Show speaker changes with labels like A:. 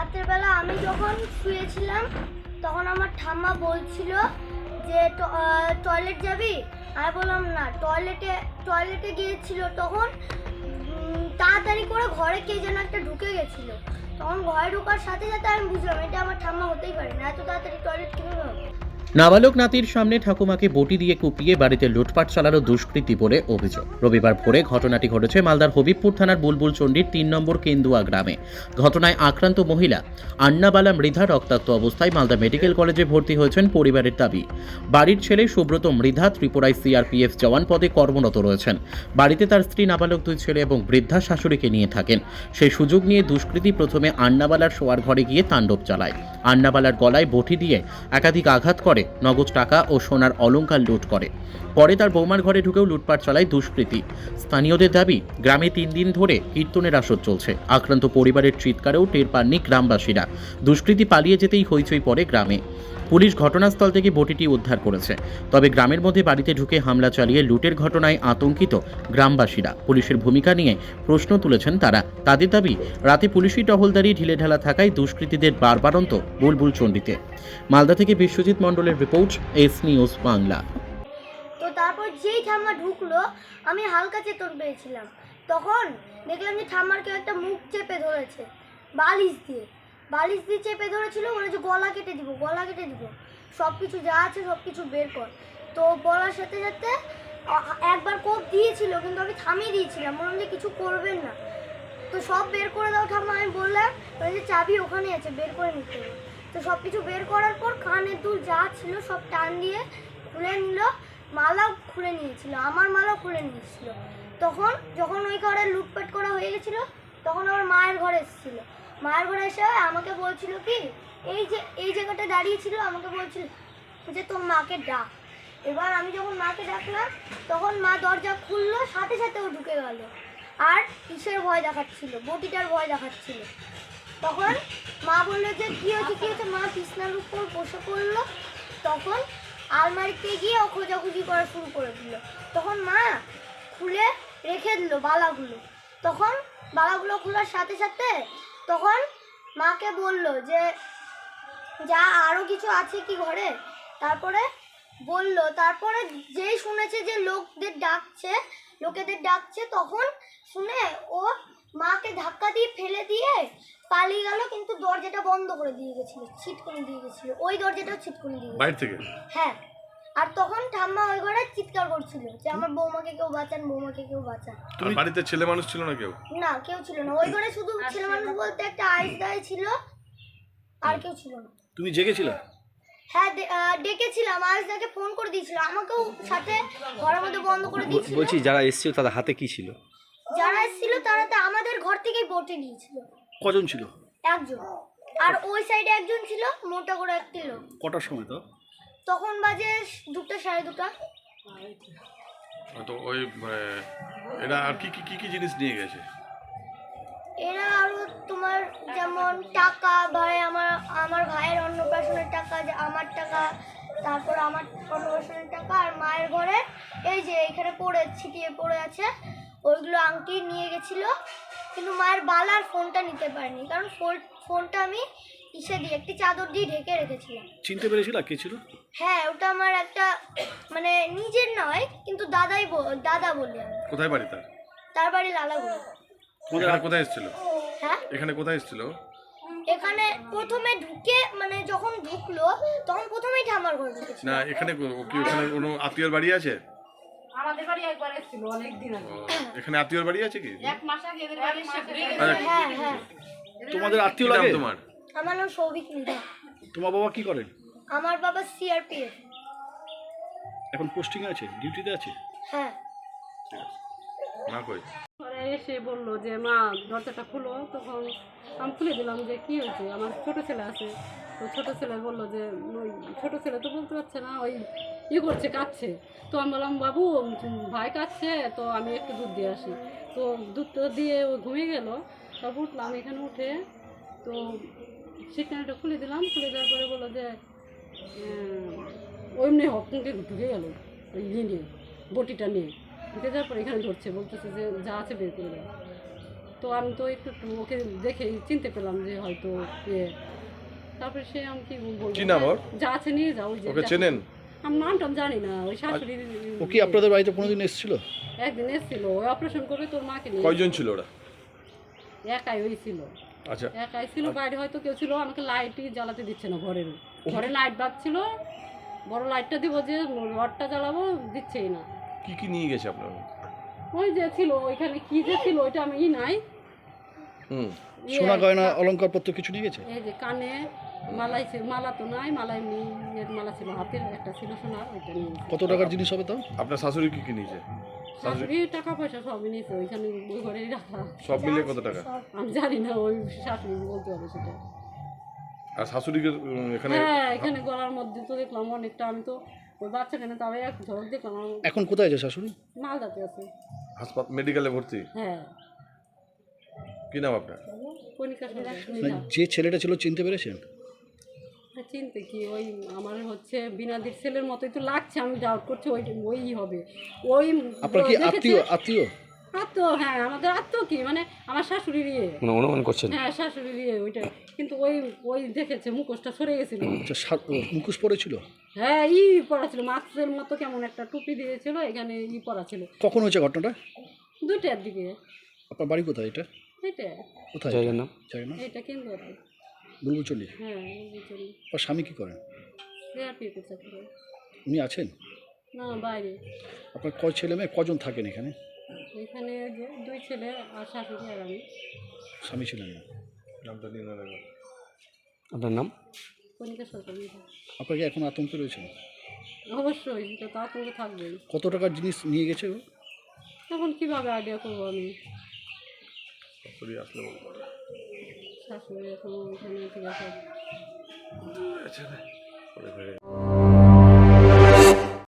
A: রাতের বেলা আমি যখন শুয়েছিলাম, তখন আমার ঠাম্মা বলছিল যে টয়লেট যাবি? আমি বললাম, না টয়লেটে টয়লেটে গিয়েছিল তখন তাড়াতাড়ি করে ঘরে কে যেন একটা ঢুকে গেছিল। তখন ঘরে ঢোকার সাথে সাথে আমি বুঝলাম, এটা আমার ঠাম্মা হতেই পারে না, এত তাড়াতাড়ি টয়লেট কীভাবে হবে?
B: নাবালক নাতির সামনে ঠাকুমাকে বটি দিয়ে কুপিয়ে বাড়িতে লুটপাট চালানো দুষ্কৃতী বলে অভিযোগ। রবিবার ভোরে ঘটনাটি ঘটেছে মালদার হবিবপুর থানার বুলবুল চণ্ডীর তিন নম্বর কেন্দুয়া গ্রামে। ঘটনায় আক্রান্ত মহিলা আন্নাবালা মৃধা রক্তাক্ত অবস্থায় মালদা মেডিকেল কলেজে ভর্তি হয়েছেন পরিবারের দাবি। বাড়ির ছেলে সুব্রত মৃধা ত্রিপুরায় সিআরপিএফ জওয়ান পদে কর্মরত রয়েছেন। বাড়িতে তার স্ত্রী নাবালক দুই ছেলে এবং বৃদ্ধা শাশুড়িকে নিয়ে থাকেন। সেই সুযোগ নিয়ে দুষ্কৃতী প্রথমে আন্নাবালার শোয়ার ঘরে গিয়ে তাণ্ডব চালায়। আন্নাবালার গলায় বটি দিয়ে একাধিক আঘাত করে নগদ টাকা ও সোনার অলঙ্কার লুট করে। পরে তার বৌমার ঘরে ঢুকেও লুটপাট চালায় দুষ্কৃতী। স্থানীয়দের দাবি, গ্রামে তিন দিন ধরে কীর্তনের আসর চলছে। আক্রান্ত পরিবারের চিৎকারেও টের পাননি গ্রামবাসীরা। দুষ্কৃতী পালিয়ে যেতেই হইচই পড়ে গ্রামে। পুলিশ ঘটনাস্থল থেকে বটিটি উদ্ধার করেছে। তবে গ্রামের মধ্যে বাড়িতে ঢুকে হামলা চালিয়ে লুটের ঘটনায় আতঙ্কিত গ্রামবাসীরা। পুলিশের ভূমিকা নিয়ে প্রশ্ন তুলেছেন তারা। তাদের দাবি, রাতে পুলিশি টহলদারি ঢিলেঢালা থাকায় দুষ্কৃতীদের বারবারন্ত বুলবুল চণ্ডীতে। মালদা থেকে বিশ্বজিৎ মণ্ডলের রিপোর্ট, এস নিউজ বাংলা।
A: তো তারপর যেই ঠাম্মা ঢুকলো, আমি হালকা চেতন পেয়েছিলাম। তখন দেখলাম যে ঠাম্মার কেউ একটা মুখ চেপে ধরেছে, বালিশ দিয়ে। বালিশ দিয়ে চেপে ধরেছিল বলে যে গলা কেটে দিব, গলা কেটে দিব। সব কিছু যা আছে সব কিছু বের কর। তো বলার সাথে সাথে একবার কোপ দিয়েছিল, কিন্তু আমি থামিয়ে দিয়েছিলাম। বললাম যে কিছু করবেন না। তো সব বের করে দাও ঠাম্মা আমি বললাম বলে যে চাবি ওখানে আছে, বের করে নিতে হবে। তো সব কিছু বের করার পর কানের দুল যা ছিল, সব টান দিয়ে খুলে নিল। মালাও খুলে নিয়েছিল, আমার মালাও খুলে নিয়েছিল। তখন, যখন ওই ঘরে লুটপাট করা হয়ে গেছিল, তখন আমার মায়ের ঘরে এসেছিল। মায়ের ঘরে এসে আমাকে বলছিল কি, এই যে, এই জায়গাটা দাঁড়িয়ে ছিল, আমাকে বলছিল যে তোর মাকে ডাক। এবার আমি যখন মাকে ডাকলাম, তখন মা দরজা খুললো, সাথে সাথে ও ঢুকে গেল। আর কিসের ভয় দেখাচ্ছিল, বটিটার ভয় দেখাচ্ছিল। তখন মা বলল যে, কী হয়েছে কী হয়েছে? মা বিছনার উপর বসে পড়ল। তখন আলমারিতে গিয়ে ও খোঁজাখুঁজি করা শুরু করে দিল। তখন মা খুলে রেখে দিল বালাগুলো। তখন বালাগুলো খোলার সাথে সাথে তখন মাকে বলল যে যা আরও কিছু আছে কি ঘরে? তারপরে বলল তারপরে যেই শুনেছে যে লোকদের ডাকছে লোকেদের ডাকছে তখন শুনে ও মাকে ধাক্কা দিয়ে ফেলে দিয়ে পালিয়ে গেল কিন্তু দরজাটা বন্ধ করে দিয়ে গেছিল ছিটকুনি দিয়ে গেছিল। ওই দরজাটাও ছিটকুনি দিয়ে
C: থেকে?
A: হ্যাঁ। আর তখন ঠাম্মা ওই ঘরে চিৎকার করছিল যে আমার বৌমাকে কেউ বাঁচান বৌমাকে কেউ বাঁচান।
C: আর বাড়িতে ছেলে মানুষ ছিল না কেউ?
A: না কেউ ছিল না। ওই ঘরে শুধু ছেলে মানুষ বলতে একটা আইস দায় ছিল আর কেউ ছিল না।
D: তুমি জেগেছিলে?
A: হ্যাঁ ডে- আহ, ডেকেছিলাম ফোন করে দিয়েছিল আমাকেও সাথে ঘরের মধ্যে বন্ধ করে দিয়েছিল।
D: বলছি যারা এসেছিল তাদের হাতে কি ছিল?
A: যারা এসেছিল তারা তো আমাদের ঘর থেকেই বটে নিয়েছিল।
D: কজন ছিল?
A: একজন। আর ওই সাইডে একজন ছিল মোটা করে একটি লোক।
D: কটার সময় তো?
A: তখন বাজে দুটো সাড়ে দুটা।
C: তো ওই মানে, এরা আর কি কি কি কি জিনিস নিয়ে গেছে?
A: এরা আরও তোমার যেমন টাকা ভাই আমার আমার ভাইয়ের অন্নপ্রাশনের টাকা যে আমার টাকা তারপর আমার অন্নপ্রাশনের টাকা আর মায়ের ঘরে এই যে এখানে পড়ে ছিটিয়ে পড়ে আছে ওইগুলো আংটি নিয়ে গেছিল। কিন্তু মায়ের বালার ফোনটা নিতে পারিনি কারণ ফোন- ফোনটা আমি ইসে দিয়ে একটি চাদর দিয়ে ঢেকে রেখেছিলাম।
D: চিনতে পেরেছিল? কে ছিল?
A: হ্যাঁ ওটা আমার একটা মানে নিজের নয় কিন্তু দাদাই বল- দাদা বলি আমি।
C: কোথায় বাড়ি তার?
A: তার বাড়ি লালাগুড়ি
D: তোমাদের
C: এখানে কোথায় এসেছিল?
A: হ্যাঁ?
C: এখানে কোথায় এসেছিল?
A: এখানে প্রথমে ঢুকে মানে যখন ঢুকলো তখন প্রথমেই ঠামার ঘরে ঢুকেছিল।
C: না এখানে কো- ও কি ওখানে কোনো আত্মীয়র বাড়ি আছে?
E: আমাদের বাড়ি একবার এসেছিল অনেক দিন আগে।
C: ও, এখানে আত্মীয়র বাড়ি আছে কি?
E: এক মাস আগে এদের বাড়ি এসে ঘুরে গেছে।
C: আচ্ছা,
A: হ্যাঁ হ্যাঁ।
D: তোমাদের
C: কি
D: আত্মীয়
C: নাম
D: লাগে
C: তোমার?
A: আমার নাম সৌভিক মৃধা।
D: তোমার বাবা কি করেন?
A: আমার বাবা সিআরপিএফ।
D: এখন পোস্টিং আছে? ডিউটিতে আছে?
A: হ্যাঁ।
C: মা কই?
E: পরে এসে বলল যে মা দরজাটা খুলো। তখন আমি খুলে দিলাম যে কি হয়েছে? আমার ছোট ছেলে আছে। তো ছোট ছেলে বলল যে ওই ছোট ছেলে তো বলতে পারছে না ওই ই করছে কাঁদছে। তো আমি বললাম বাবু ভাই কাঁদছে তো আমি একটু দুধ দিয়ে আসি। তো দুধটা দিয়ে ও ঘুমিয়ে গেল। তারপর উঠলাম এখানে উঠে। তো সিটকানিটা খুলে দিলাম খুলে দেওয়ার পরে বলল যে ওইমনি হকমুখে ঢুকে গেল ওই ইয়ে নিয়ে বটিটা নিয়ে। ঢুকে যাওয়ার পর এখানে ধরছে বলতেছে যে যা আছে বের করে দাও। তো আমি তো একটু একটু ওকে দেখে চিনতে পেলাম যে হয়তো ইয়ে তারপরে সে আমি কি বলব?
C: কি নাম ওর?
E: যা আছে নিয়ে যাও ওই যে
C: ওকে চেনেন?
E: আমি নামটা জানি না ওই শাশুড়ি
D: ও কি আপনাদের বাড়িতে কোনোদিন এসেছিল?
E: একদিন এসেছিল ওই অপারেশন করে তোর মাকে নিয়ে
C: কয়জন ছিল ওরা?
E: একাই ওই ছিল
C: আচ্ছা।
E: একাই ছিল বাইরে হয়তো কেউ ছিল আমাকে লাইটই জ্বালাতে দিচ্ছে না ঘরের ঘরে লাইট বাজছিল বড় লাইটটা দিব যে রডটা জ্বালাবো দিচ্ছেই না।
C: কি কি নিয়ে গেছে আপনার
E: ওই যে ছিল ওইখানে কি যে ছিল ওইটা আমি ই নাই।
C: হুম।
E: ইয়ে
D: সোনা গয়না অলংকার পত্র কিছু নিয়ে গেছে?
E: এই যে কানে মালাই ছিল মালা তো নাই মালা এমনি ইয়ের মালা ছিল হাতের একটা ছিল সোনার ওইটা নিয়ে
D: কত টাকার জিনিস হবে তাও?
C: আপনার শাশুড়ি কি কি নিয়েছে?
E: শাশুড়ি? টাকা পয়সা সবই নিয়েছে ওইখানে ওই ঘরেই রাখা।
C: সব মিলে কত টাকা?
E: আমি জানি না ওই শাশুড়ি বলতে হবে সেটা।
C: আর শাশুড়িকে এখানে
E: হ্যাঁ এখানে গলার মধ্যে তো দেখলাম অনেকটা আমি তো ওই বাচ্চাকে না তবে এক ঝলক দেখলাম
D: এখন কোথায় আছে শাশুড়ি?
E: মালদাতে আছে।
C: হাসপাতাল মেডিকেলে ভর্তি?
E: হ্যাঁ।
C: কি নাম আপনার?
D: মানে যে ছেলেটা ছিল চিনতে পেরেছেন?
E: হ্যাঁ, চিনতে কি ওই আমার হচ্ছে বিনাদির ছেলের মতোই তো লাগছে আমি ডাউট করছি ওই ওই হবে। ওই
D: আপনার কি আত্মীয় আত্মীয়?
E: আত্মীয় হ্যাঁ আমাদের আত্মীয় কি? মানে আমার শাশুড়ির ইয়ে।
F: মানে অনুমান করছেন?
E: হ্যাঁ শাশুড়ির ইয়ে ওইটা। কিন্তু ওই ওই দেখেছে মুখোশটা সরে গেছিল।
D: আচ্ছা মুখোশ পড়েছিল
E: হ্যাঁ ই পড়া ছিল মাস্কের মতো কেমন একটা টুপি দিয়েছিল এখানে ই পড়া ছিল
D: কখন হয়েছে ঘটনাটা?
E: দুইটার দিকে।
D: আপনার বাড়ি কোথায় এটা?
E: এটা
D: কোথায়?
F: জায়গার নাম?
D: জানি না
E: এটা কেন্দ্র
D: বুলবুচলি
E: হ্যাঁ
D: আপনার স্বামী কি করেন?
E: সিআরপিএফের চাকরি
D: উনি আছেন?
E: না বাইরে।
D: আপনার কয় ছেলে মেয়ে? কজন থাকেন এখানে?
E: এখানে যে দুই ছেলে আর শাশুড়ি আর আমি।
D: স্বামী ছিলেন না।
C: নামটা নিয়ে
F: আপনার নাম?
E: কণিকা সরকার
D: আপনাকে এখন আতঙ্কে রয়েছেন?
E: অবশ্যই সেটা তো আতঙ্ক থাকবেই
D: কত টাকার জিনিস নিয়ে গেছে ও?
E: তখন কীভাবে আইডিয়া করব আমি?
C: শাশুড়ি আসলে বলব।
E: শাশুড়ি এখন ওইখানে ঠিক আছে।
C: আচ্ছা পরে ফেরে